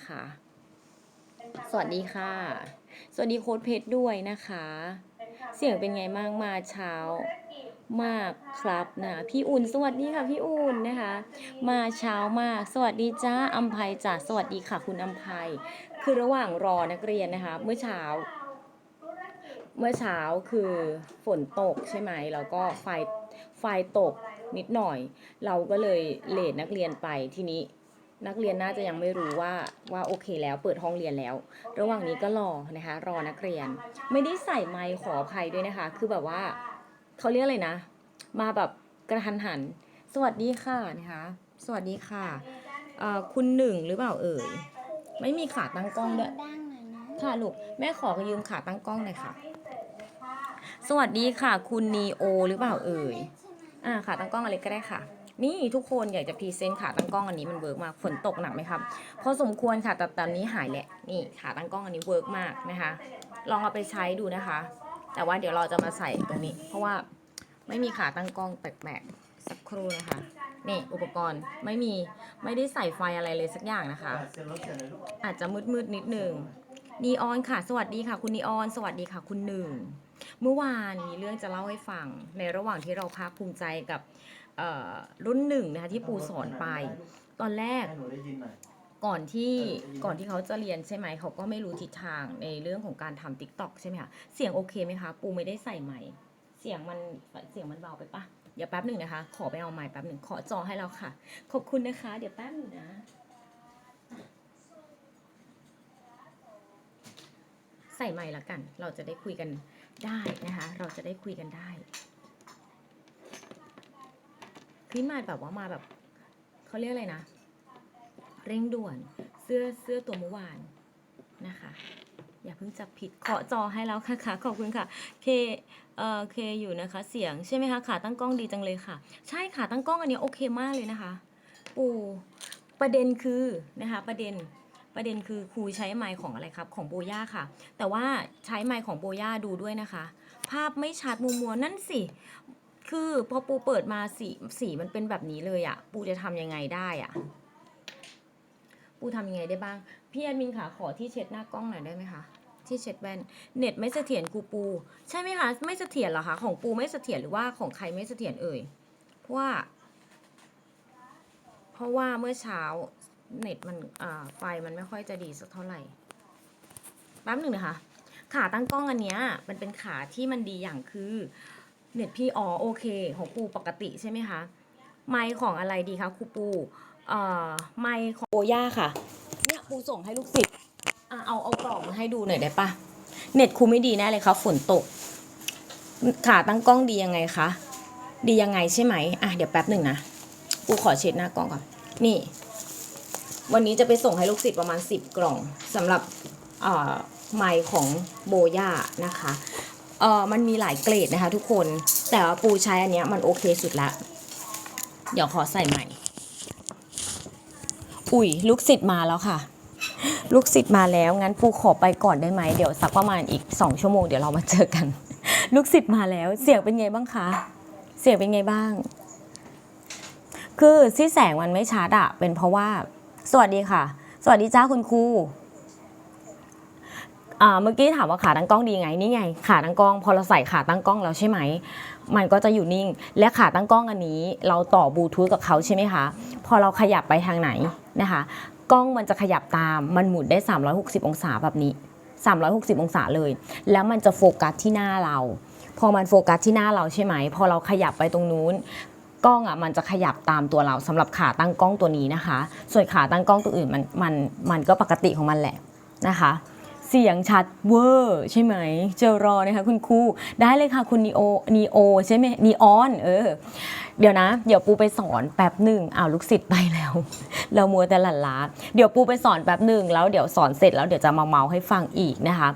นะคะ สวัสดีค่ะ สวัสดีโค้ดเพชรด้วยนะคะ เสียงเป็นไงบ้างมาเช้ามากครับนะพี่อุ่นสวัสดีค่ะพี่อุ่นนะคะ มาเช้ามาก สวัสดีจ้าอัมภัยจ้าสวัสดีค่ะ คุณอัมภัยคือระหว่างรอนักเรียนนะคะ เมื่อเช้า เมื่อเช้าคือฝนตกใช่ไหมแล้วก็ไฟไฟตกนิดหน่อย เราก็เลยเลทนักเรียนไปทีนี้ นักเรียนน่าจะยังไม่รู้ว่าว่าโอเคแล้วเปิดห้องเรียนแล้ว ระหว่างนี้ก็รอนะคะรอนักเรียน ไม่ได้ใส่ไมค์ขออภัยด้วยนะคะ คือแบบว่าเขาเรียกอะไรนะ มาแบบกระทันหัน สวัสดีค่ะนะคะ สวัสดีค่ะคุณหนึ่งหรือเปล่าเอ่ยไม่มีขาตั้งกล้องด้วยค่ะลูกแม่ขอยืมขาตั้งกล้องหน่อยค่ะ สวัสดีค่ะ คุณนีโอหรือเปล่าเอ่ยอ่าขาตั้งกล้องอะไรก็ได้ค่ะ นี่ทุกคนอยากจะพรีเซนต์ขาตั้งกล้องอันนี้มันเวิร์กมากฝนตกหนักไหมครับพอสมควรค่ะแต่ตอนนี้หายแหละนี่ขาตั้งกล้องอันนี้เวิร์กมากนะคะ ลองเอาไปใช้ดูนะคะ แต่ว่าเดี๋ยวเราจะมาใส่ตรงนี้ เพราะว่าไม่มีขาตั้งกล้องแปลกๆสักครู่นะคะนี่อุปกรณ์ไม่มีไม่ได้ใส่ไฟอะไรเลยสักอย่างนะคะ อาจจะมืดๆนิดหนึ่งนีออนค่ะ สวัสดีค่ะ คุณนีออน สวัสดีค่ะคุณหนึ่ง เมื่อวานมีเรื่องจะเล่าให้ฟัง ในระหว่างที่เราภาคภูมิใจกับ รุ่นหนึ่งนะคะที่ปูสอนไป ตอนแรกให้หนูได้ยินหน่อยก่อนที่ก่อนที่เขาจะเรียนใช่ไหมเขาก็ไม่รู้ทิศทางในเรื่องของการทำติ๊กต็อกใช่ไหมคะเสียงโอเคไหมคะ ปูไม่ได้ใส่ไมค์เสียงมันเสียงมันเบาไปปะเดี๋ยวแป๊บหนึ่งนะคะ ขอไปเอาไมค์แป๊บหนึ่งขอจอให้เราค่ะ ขอบคุณนะคะ เดี๋ยวแป๊บหนึ่งนะ ใส่ไมค์ละกัน เราจะได้คุยกันได้นะคะ เราจะได้คุยกันได้ พี่มาแบบว่ามาแบบเขาเรียกอะไรนะ เร่งด่วนเสื้อเสื้อตัวเมื่อวานนะคะ อย่าเพิ่งจับผิดเคาะจอให้แล้วค่ะค่ะขอบคุณค่ะเคเอ่อเคอยู่นะคะ เสียงใช่ไหมคะขาตั้งกล้องดีจังเลยค่ะ ใช่ขาตั้งกล้องอันนี้โอเคมากเลยนะคะปูประเด็นคือนะคะประเด็นประเด็นคือครูใช้ไมค์ของอะไรครับ ของโบย่าค่ะ แต่ว่าใช้ไมค์ของโบย่าดูด้วยนะคะ ภาพไม่ชัดมัวมัวๆนั่นสิ คือพอปูเปิดมาสีสีมันเป็นแบบนี้เลยอะปูจะทำยังไงได้อะปูทำยังไงได้บ้าง พี่แอดมินค่ะขอที่เช็ดหน้ากล้องหน่อยได้ไหมคะที่เช็ดแว่นเน็ตไม่เสถียรกูปู ใช่ไหมคะไม่เสถียรเหรอคะของปูไม่เสถียรหรือว่าของใครไม่เสถียรเอ่ยเพราะว่า เพราะว่าเมื่อเช้าเน็ตมันอ่าไฟมันไม่ค่อยจะดีสักเท่าไหร่แป๊บหนึ่งนะคะขาตั้งกล้องอันเนี้ยมันเป็นขาที่มันดีอย่างคือ เน็ตพี่อ๋อโอเค ของปูปกติใช่ไหมคะ ไมค์ของอะไรดีคะครูปูเอ่อไมค์ของโอย่าค่ะ เนี่ยปูส่งให้ลูกศิษย์อะเอาเอากล่องมาให้ดูหน่อยได้ปะเน็ตครูไม่ดีแน่เลยครับฝนตก ขาตั้งกล้องดียังไงคะ ดียังไงใช่ไหมอะเดี๋ยวแป๊บหนึ่งนะปูขอเช็ดหน้ากล้องก่อน นี่ วันนี้จะไปส่งให้ลูกศิษย์ประมาณ 10 กล่องสำหรับเอ่อไมค์ของโบย่านะคะ เอ่อมันมีหลายเกรดนะคะทุกคน แต่ว่าปูใช้อันเนี้ยมันโอเคสุดละ เดี๋ยวขอใส่ใหม่ อุ้ยลูกศิษย์มาแล้วค่ะ ลูกศิษย์มาแล้วงั้นปูขอไปก่อนได้ไหมเดี๋ยวสักประมาณอีกสองชั่วโมงเดี๋ยวเรามาเจอกัน ลูกศิษย์มาแล้ว เสียงเป็นไงบ้างคะ เสียงเป็นไงบ้าง คือที่แสงมันไม่ชัดอะเป็นเพราะว่า สวัสดีค่ะ สวัสดีจ้าคุณครู เมื่อกี้ถามว่าขาตั้งกล้องดีไงนี่ไงขาตั้งกล้องพอเราใส่ขาตั้งกล้องแล้วใช่ไหมมันก็จะอยู่นิ่ง และขาตั้งกล้องอันนี้ เราต่อบลูทูธกับเขาใช่ไหมคะพอเราขยับไปทางไหนนะคะกล้องมันจะขยับตามมันหมุนได้ 360 องศาแบบนี้ 360 องศาเลย แล้วมันจะโฟกัสที่หน้าเรา พอมันโฟกัสที่หน้าเราใช่ไหม พอเราขยับไปตรงนู้นกล้องอะมันจะขยับตามตัวเราสำหรับขาตั้งกล้องตัวนี้นะคะ ส่วนขาตั้งกล้องตัวอื่นมันมันมันก็ปกติของมันแหละนะคะ เสียงชัดเวอร์ใช่ไหม เจอรอนะคะคุณครูได้เลยค่ะคุณนีโอนีโอใช่ไหมนีออนเออ เดี๋ยวนะ เดี๋ยวปูไปสอนแป๊บหนึ่งอ้าวลูกศิษย์ไปแล้ว เรามัวแต่หลั่นล้าเดี๋ยวปูไปสอนแป๊บหนึ่งแล้วเดี๋ยวสอนเสร็จแล้วเดี๋ยวจะมาเมาให้ฟังอีกนะคะ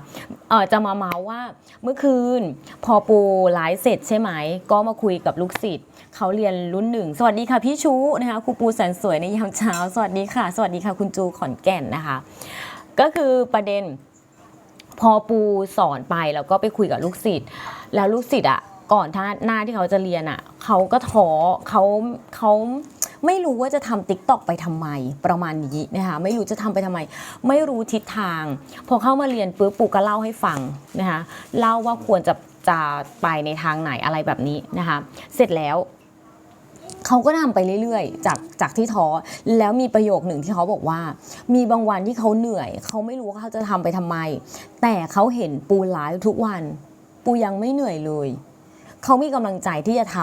เออจะมาเมาว่าเมื่อคืน พอปูไลฟ์เสร็จใช่ไหม ก็มาคุยกับลูกศิษย์เขาเรียนรุ่นหนึ่ง สวัสดีค่ะพี่ชูนะคะครูปูแสนสวยในยามเช้า สวัสดีค่ะ สวัสดีค่ะคุณจูขอนแก่นนะคะ ก็คือประเด็น พอปูสอนไปแล้วก็ไปคุยกับลูกศิษย์แล้วลูกศิษย์อะก่อนท่าหน้าที่เขาจะเรียนอะเขาก็ท้อเขาเขาไม่รู้ว่าจะทำติ๊กตอกไปทำไมประมาณนี้นะคะไม่รู้จะทำไปทำไม ไม่รู้ทิศทาง พอเข้ามาเรียนปุ๊บปูก็เล่าให้ฟังนะคะเล่าว่าควรจะจะไปในทางไหนอะไรแบบนี้นะคะเสร็จแล้ว เขาก็ทำไปเรื่อยๆ จากจากที่ท้อแล้วมีประโยคหนึ่งที่เขาบอกว่า มีบางวันที่เขาเหนื่อย เขาไม่รู้ว่าเขาจะทำไปทำไม แต่เขาเห็นปูไลฟ์ทุกวัน ปูยังไม่เหนื่อยเลย เขามีกำลังใจที่จะท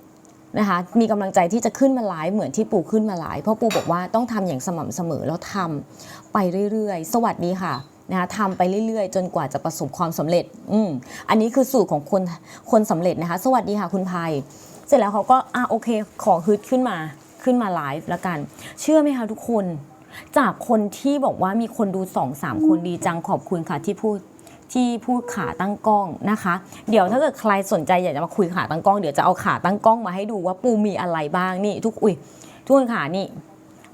ำนะคะมีกำลังใจที่จะขึ้นมาไลฟ์เหมือนที่ปูขึ้นมาไลฟ์เพราะปูบอกว่าต้องทำอย่างสม่ำเสมอแล้วทำไปเรื่อยๆ สวัสดีค่ะนะคะทำไปเรื่อยๆ จนกว่าจะประสบความสำเร็จอืมอันนี้คือสูตรของคนคนสำเร็จนะคะ สวัสดีค่ะคุณภัย สร็จแล้วเขาก็อะโอเค ขอฮึดขึ้นมาขึ้นมาไลฟ์แล้วกัน เชื่อไหมคะทุกคน จากคนที่บอกว่ามีคนดูสองสามคนดีจังขอบคุณค่ะที่พูดที่พูดขาตั้งกล้องนะคะ เดี๋ยวถ้าเกิดใครสนใจอยากจะมาคุยขาตั้งกล้องเดี๋ยวจะเอาขาตั้งกล้องมาให้ดูว่าปูมีอะไรบ้างนี่ทุกอุ้ยทุกคนขานี่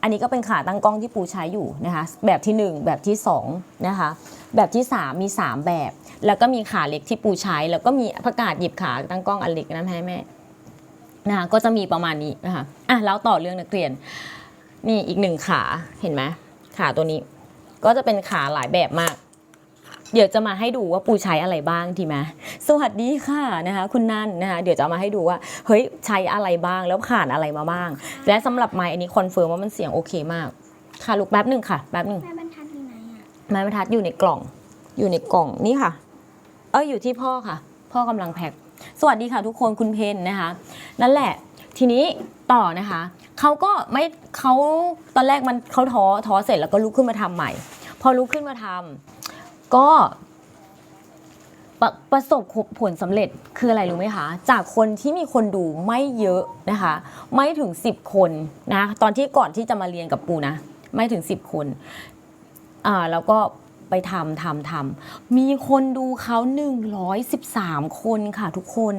อันนี้ก็เป็นขาตั้งกล้องที่ปูใช้อยู่นะคะแบบที่ 1 แบบที่2นะคะแบบที่ 3 มี 3 แบบ แล้วก็มีขาเล็กที่ปูใช้ แล้วก็มีประกาศหยิบขาตั้งกล้องอันเล็กนะแม่แม่ นะคะก็จะมีประมาณนี้นะคะอะแล้วต่อเรื่องนักเรียนนี่อีกหนึ่งขาเห็นไหมขาตัวนี้ ก็จะเป็นขาหลายแบบมาก เดี๋ยวจะมาให้ดูว่าปูใช้อะไรบ้างดีไหมสวัสดีค่ะนะคะ คุณนันนะคะเดี๋ยวจะเอามาให้ดูว่าเฮ้ยใช้อะไรบ้างแล้วผ่านอะไรมาบ้าง และสำหรับไมค์อันนี้คอนเฟิร์มว่ามันเสียงโอเคมาก ค่ะลูกแป๊บหนึ่งค่ะแป๊บหนึ่งแม่บรรทัดอยู่ไหนอะไม้บรรทัดอยู่ในกล่อง อยู่ในกล่องนี่ค่ะ เอออยู่ที่พ่อค่ะ พ่อกำลังแพ็ค สวัสดีค่ะทุกคนคุณเพนนะคะ นั่นแหละทีนี้ต่อนะคะเขาก็ไม่เขาตอนแรกมันเขาท้อท้อเสร็จแล้วก็ลุกขึ้นมาทำใหม่ พอลุกขึ้นมาทำก็ประประสบผลสำเร็จคืออะไรรู้ไหมคะ จากคนที่มีคนดูไม่เยอะนะคะ ไม่ถึง 10 คนนะตอนที่ก่อนที่จะมาเรียนกับปูนะ ไม่ถึง 10 คนอ่าแล้วก็ ไปทำทำทำมีคนดูเขา 113 คนค่ะทุกคน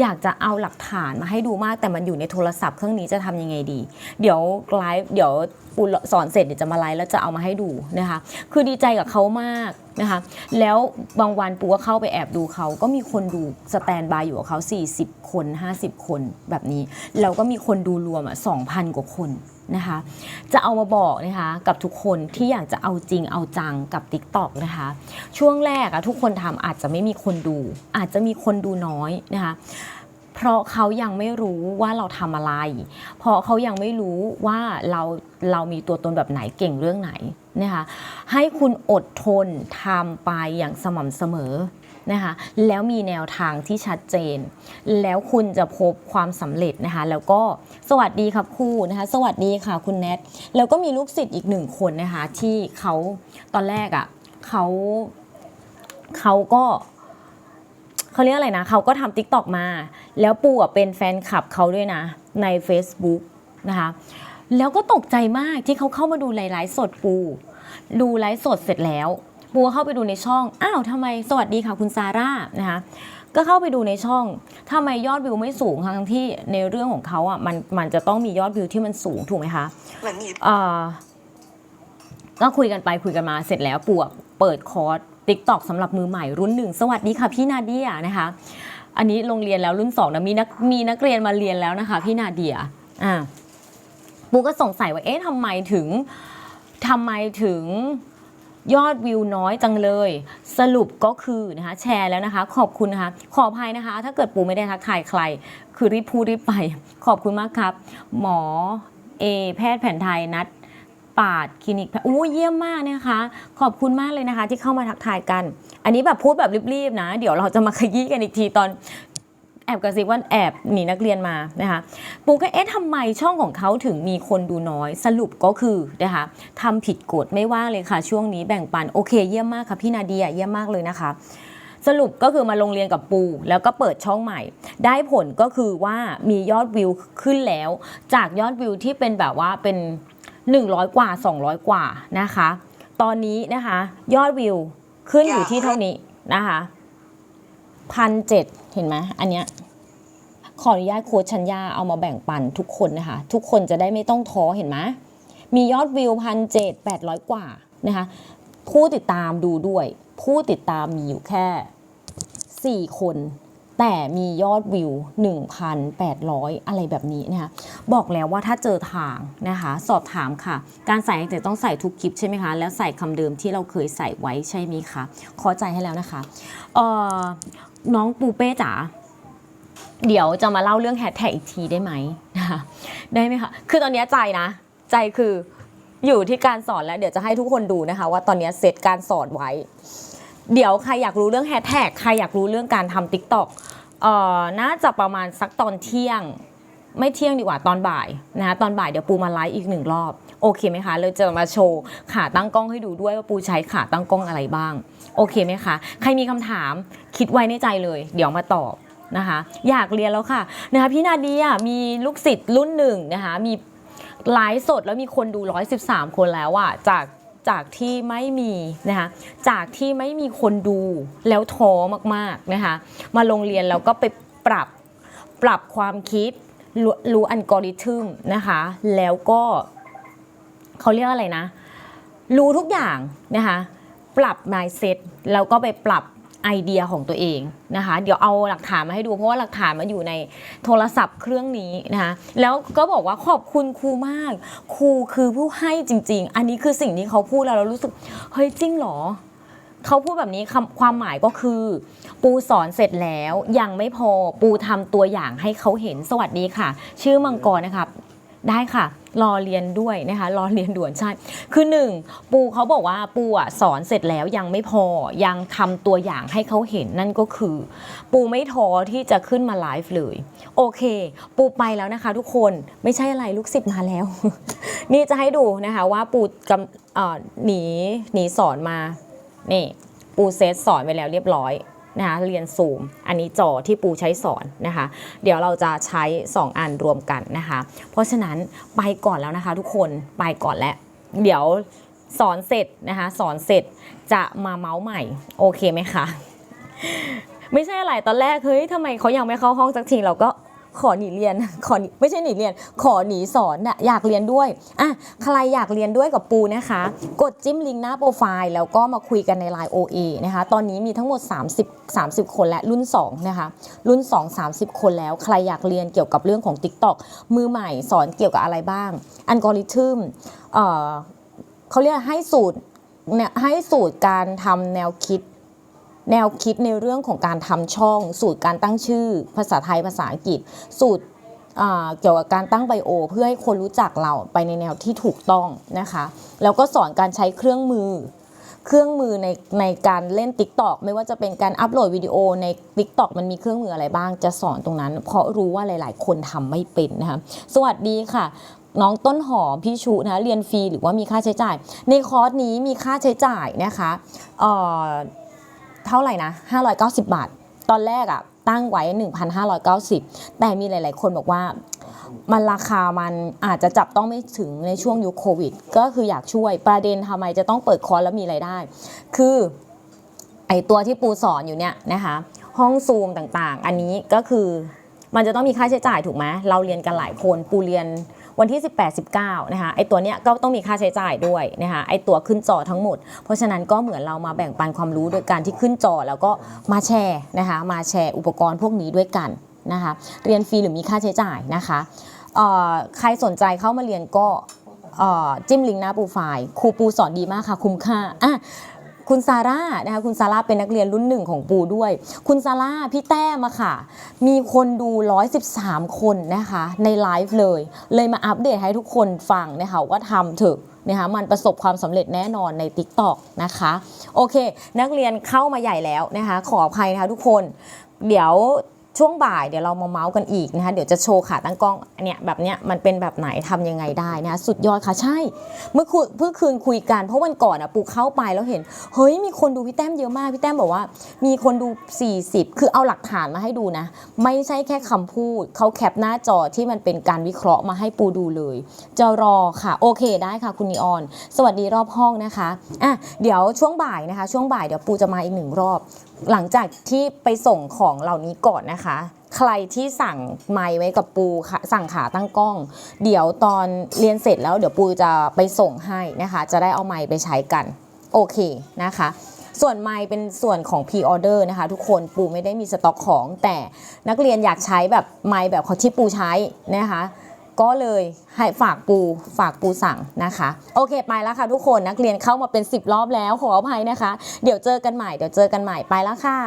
อยากจะเอาหลักฐานมาให้ดูมากแต่มันอยู่ในโทรศัพท์เครื่องนี้จะทำยังไงดี เดี๋ยวไลฟ์เดี๋ยวปูสอนเสร็จเดี๋ยวจะมาไลฟ์แล้วจะเอามาให้ดูนะคะ คือดีใจกับเขามากนะคะ แล้วบางวันปูก็เข้าไปแอบดูเขาก็มีคนดูสแตนบายอยู่กับเขา40 คน 50 คนแบบนี้แล้วก็มีคนดูรวมอะ2,000 กว่าคน นะคะ จะเอามาบอกนะคะกับทุกคนที่อยากจะเอาจริงเอาจังกับ TikTok นะคะ ช่วงแรกอะทุกคนทำอาจจะไม่มีคนดู อาจจะมีคนดูน้อยนะคะเพราะเขายังไม่รู้ว่าเราทำอะไร เพราะเขายังไม่รู้ว่าเราเรามีตัวตนแบบไหนเก่งเรื่องไหนนะคะให้คุณอดทนทำไปอย่างสม่ำเสมอ นะคะแล้วมีแนวทางที่ชัดเจน แล้วคุณจะพบความสำเร็จนะคะ แล้วก็สวัสดีครับครูนะคะ สวัสดีค่ะคุณแนทแล้วก็มีลูกศิษย์อีกหนึ่งคนนะคะที่เขาตอนแรกอะ่ะเขาเขาก็เขาเรียกอะไรนะ เขาก็ทำ t ิ k t o k มา แล้วปูอะเป็นแฟนคลับเขาด้วยนะ ใน Facebook นะคะ แล้วก็ตกใจมากที่เขาเข้ามาดูไลฟ์สดปู ดูไลฟ์สดเสร็จแล้ว ปูก็เข้าไปดูในช่อง อ้าวทำไมสวัสดีค่ะคุณซาร่านะคะก็เข้าไปดูในช่องทำไมยอดวิวไม่สูงทั้งที่ในเรื่องของเขาอะมันมันจะต้องมียอดวิวที่มันสูงถูกไหมคะเหมือนมีเอ่อก็คุยกันไปคุยกันมาเสร็จแล้วปู่อะเปิดคอร์สติ๊กตอกสำหรับมือใหม่รุ่นหนึ่งสวัสดีค่ะพี่นาเดียนะคะ อันนี้โรงเรียนแล้วรุ่นสองนะมีนักมีนักเรียนมาเรียนแล้วนะคะ พี่นาเดียอ่าปูก็สงสัยว่าเอ๊ะทำไมถึงทำไมถึง ยอดวิวน้อยจังเลย สรุปก็คือนะคะแชร์แล้วนะคะ ขอบคุณนะคะ ขออภัยนะคะ ถ้าเกิดปูไม่ได้ทักทายใคร คือรีบพูดรีบไป ขอบคุณมากครับ หมอเอแพทย์แผนไทยนัดปาดคลินิกแพทย์อู้เยี่ยมมากนะคะ ขอบคุณมากเลยนะคะ ที่เข้ามาทักทายกัน อันนี้แบบพูดแบบรีบๆนะ เดี๋ยวเราจะมาขยี้กันอีกทีตอน แอบกระซิบว่าแอบหนีนักเรียนมานะคะปูก็เอ๊ะทำไมช่องของเขาถึงมีคนดูน้อยสรุปก็คือนะคะทำผิดกฎไม่ว่าเลยค่ะ ช่วงนี้แบ่งปันโอเคเยี่ยมมากค่ะพี่นาเดียเยี่ยมมากเลยนะคะ สรุปก็คือมาลงเรียนกับปู แล้วก็เปิดช่องใหม่ ได้ผลก็คือว่ามียอดวิวขึ้นแล้ว จากยอดวิวที่เป็นแบบว่าเป็น 100 กว่า 200 กว่านะคะ ตอนนี้นะคะ ยอดวิวขึ้นอยู่ที่เท่านี้นะคะ พันเจ็ดเห็นไหมอันเนี้ยขออนุญาตโค้ชชัญญาเอามาแบ่งปันทุกคนนะคะ ทุกคนจะได้ไม่ต้องท้อเห็นไหมมียอดวิวพันเจ็ดแปดร้อยกว่านะคะผู้ติดตามดูด้วย ผู้ติดตามมีอยู่แค่ 4 คน แต่มียอดวิว 1,800 อะไรแบบนี้นะคะบอกแล้วว่าถ้าเจอทางนะคะ สอบถามค่ะ การใส่จะต้องใส่ทุกคลิปใช่ไหมคะ แล้วใส่คำเดิมที่เราเคยใส่ไว้ใช่ไหมคะ ขอใจให้แล้วนะคะเอ่อ น้องปูเป้จ๋าเดี๋ยวจะมาเล่าเรื่องแฮชแท็กอีกทีได้ไหมนะคะได้ไหมคะคือตอนนี้ใจนะ ใจคืออยู่ที่การสอนแล้ว เดี๋ยวจะให้ทุกคนดูนะคะ ว่าตอนนี้เซตการสอนไว้ เดี๋ยวใครอยากรู้เรื่องแฮชแท็กใครอยากรู้เรื่องการทำติ๊กต็อกเอ่อน่าจะประมาณสักตอนเที่ยง ไม่เที่ยงดีกว่าตอนบ่ายนะคะตอนบ่ายเดี๋ยวปูมาไลฟ์อีกหนึ่งรอบ โอเคไหมคะเราจะมาโชว์ขาตั้งกล้องให้ดูด้วยว่าปูใช้ขาตั้งกล้องอะไรบ้าง โอเคไหมคะ ใครมีคำถามคิดไว้ในใจเลย เดี๋ยวมาตอบนะคะ อยากเรียนแล้วค่ะนะคะพี่นาเดียมีลูกศิษย์รุ่นหนึ่งนะคะ มีไลฟ์สดแล้วมีคนดู 113 คนแล้วอะจากจากที่ไม่มีนะคะจากที่ไม่มีคนดูแล้วท้อมากๆนะคะมาลงเรียนแล้วก็ไปปรับปรับความคิดรู้รู้อัลกอริทึมนะคะ แล้วก็เขาเรียกอะไรนะ รู้ทุกอย่างนะคะ ปรับ mindset แล้วก็ไปปรับไอเดียของตัวเองนะคะ เดี๋ยวเอาหลักฐานมาให้ดูเพราะว่าหลักฐานมาอยู่ในโทรศัพท์เครื่องนี้นะคะแล้วก็บอกว่าขอบคุณครูมาก ครูคือผู้ให้จริง ๆ อันนี้คือสิ่งที่เขาพูดแล้วเรารู้สึกเฮ้ยจริงเหรอเขาพูดแบบนี้คความหมายก็คือ ปูสอนเสร็จแล้วยังไม่พอปูทำตัวอย่างให้เขาเห็นสวัสดีค่ะ ชื่อมังกรนะครับ ได้ค่ะ รอเรียนด้วยนะคะ รอเรียนด่วนใช่ คือหนึ่งปูเขาบอกว่าปูอะสอนเสร็จแล้วยังไม่พอ ยังทำตัวอย่างให้เขาเห็นนั่นก็คือ ปูไม่ท้อที่จะขึ้นมาไลฟ์เลย โอเค ปูไปแล้วนะคะ ทุกคน ไม่ใช่อะไรลูกศิษย์มาแล้ว นี่จะให้ดูนะคะว่าปูกำหนีหนีสอนมา นี่ ปูเซตสอนไปแล้วเรียบร้อย นะคะเรียนซูม อันนี้จอที่ปูใช้สอนนะคะ เดี๋ยวเราจะใช้ 2 อันรวมกันนะคะ เพราะฉะนั้นไปก่อนแล้วนะคะทุกคนไปก่อนแล้ว เดี๋ยวสอนเสร็จนะคะสอนเสร็จจะมาเมาส์ใหม่ โอเคไหมคะไม่ใช่อะไรตอนแรกเฮ้ยทำไมเขายังไม่เข้าห้องสักทีเราก็ ขอหนีเรียน ขอไม่ใช่หนีเรียน ขอหนีสอนน่ะอยากเรียนด้วยอะใครอยากเรียนด้วยกับปูนะคะ กดจิ้มลิงก์หน้าโปรไฟล์แล้วก็มาคุยกันใน Line OA นะคะ ตอนนี้มีทั้งหมด 30 30 คนและรุ่น 2 นะคะ รุ่น 2 30 คนแล้วใครอยากเรียนเกี่ยวกับเรื่องของ TikTok มือใหม่สอนเกี่ยวกับอะไรบ้าง อัลกอริทึมเอ่อเขาเรียกให้สูตรเนี่ยให้สูตรการทำแนวคิด แนวคิดในเรื่องของการทำช่อง สูตรการตั้งชื่อ ภาษาไทยภาษาอังกฤษ สูตรเกี่ยวกับการตั้งไบโอ เพื่อให้คนรู้จักเราไปในแนวที่ถูกต้องนะคะ แล้วก็สอนการใช้เครื่องมือ เครื่องมือในในการเล่น Tik t o อกไม่ว่าจะเป็นการอัปโหลดวิดีโอใน Tik t o อกมันมีเครื่องมืออะไรบ้างจะสอนตรงนั้น เพราะรู้ว่าหลาย ๆ คนทำไม่เป็นนะคะสวัสดีค่ะน้องต้นหอมพี่ชูนะคะเรียนฟรีหรือว่ามีค่าใช้จ่าย ในคอร์สนี้มีค่าใช้จ่ายนะคะ เอ่อเท่าไหร่นะ 590 บาท ตอนแรกอะตั้งไว้ 1,590 แต่มีหลาย ๆ คนบอกว่ามันราคามันอาจจะจับต้องไม่ถึงในช่วงยุคโควิด ก็คืออยากช่วยประเด็นทำไมจะต้องเปิดคอร์สแล้วมีรายได้ คือไอตัวที่ปูสอนอยู่เนี่ยนะคะ ห้องซูมต่างๆ อันนี้ก็คือมันจะต้องมีค่าใช้จ่ายถูกไหมเราเรียนกันหลายคนปูเรียน วันที่ 18 19นะคะไอตัวเนี้ยก็ต้องมีค่าใช้จ่ายด้วยนะคะไอตัวขึ้นจอทั้งหมด เพราะฉะนั้นก็เหมือนเรามาแบ่งปันความรู้โดยการที่ขึ้นจอแล้วก็มาแชร์นะคะมาแชร์อุปกรณ์พวกนี้ด้วยกันนะคะเรียนฟรีหรือมีค่าใช้จ่ายนะคะเอ่อใครสนใจเข้ามาเรียนก็เอ่อจิ้มลิงก์หน้าปรไฟล์ครูปูสอนดีมากค่ะคุ้มค่าอะ คุณซาร่านะคะคุณซาร่าเป็นนักเรียนรุ่นหนึ่งของปูด้วย คุณซาร่าพี่แต้มาค่ะ มีคนดู 113 คนนะคะในไลฟ์เลย เลยมาอัปเดตให้ทุกคนฟังนะคะว่าทำเถอะนะคะมันประสบความสำเร็จแน่นอนใน TikTok นะคะ โอเค นักเรียนเข้ามาใหญ่แล้วนะคะ ขออภัยนะคะทุกคน เดี๋ยว ช่วงบ่ายเดี๋ยวเรามาเมาส์กันอีกนะคะเดี๋ยวจะโชว์ขาตั้งกล้องเนี่ยแบบเนี้ยมันเป็นแบบไหนทำยังไงได้นะคะสุดยอดค่ะใช่ เมื่อคุยเพื่อคืนคุยกันเพราะวันก่อนอะปูเข้าไปแล้วเห็น เฮ้ยมีคนดูพี่แต้มเยอะมากพี่แต้มบอกว่า มีคนดู 40 คือเอาหลักฐานมาให้ดูนะ ไม่ใช่แค่คำพูดเขาแคปหน้าจอที่มันเป็นการวิเคราะห์มาให้ปูดูเลย จะรอค่ะ โอเคได้ค่ะคุณนีออน สวัสดีรอบห้องนะคะอะเดี๋ยวช่วงบ่ายนะคะ ช่วงบ่ายเดี๋ยวปูจะมาอีกหนึ่งรอบหลังจากที่ไปส่งของเหล่านี้ก่อนนะคะ ใครที่สั่งไมค์ไว้กับปูค่ะสั่งขาตั้งกล้อง เดี๋ยวตอนเรียนเสร็จแล้วเดี๋ยวปูจะไปส่งให้นะคะ จะได้เอาไมค์ไปใช้กัน โอเคนะคะ ส่วนไมค์เป็นส่วนของ pre order นะคะ ทุกคนปูไม่ได้มีสต็อกของ แต่นักเรียนอยากใช้แบบไมค์แบบที่ปูใช้นะคะ ก็เลยให้ฝากปูฝากปูสั่งนะคะ โอเคไปแล้วค่ะทุกคนนักเรียนเข้ามาเป็น 10 รอบแล้วขออภัยนะคะ เดี๋ยวเจอกันใหม่เดี๋ยวเจอกันใหม่ไปแล้วค่ะ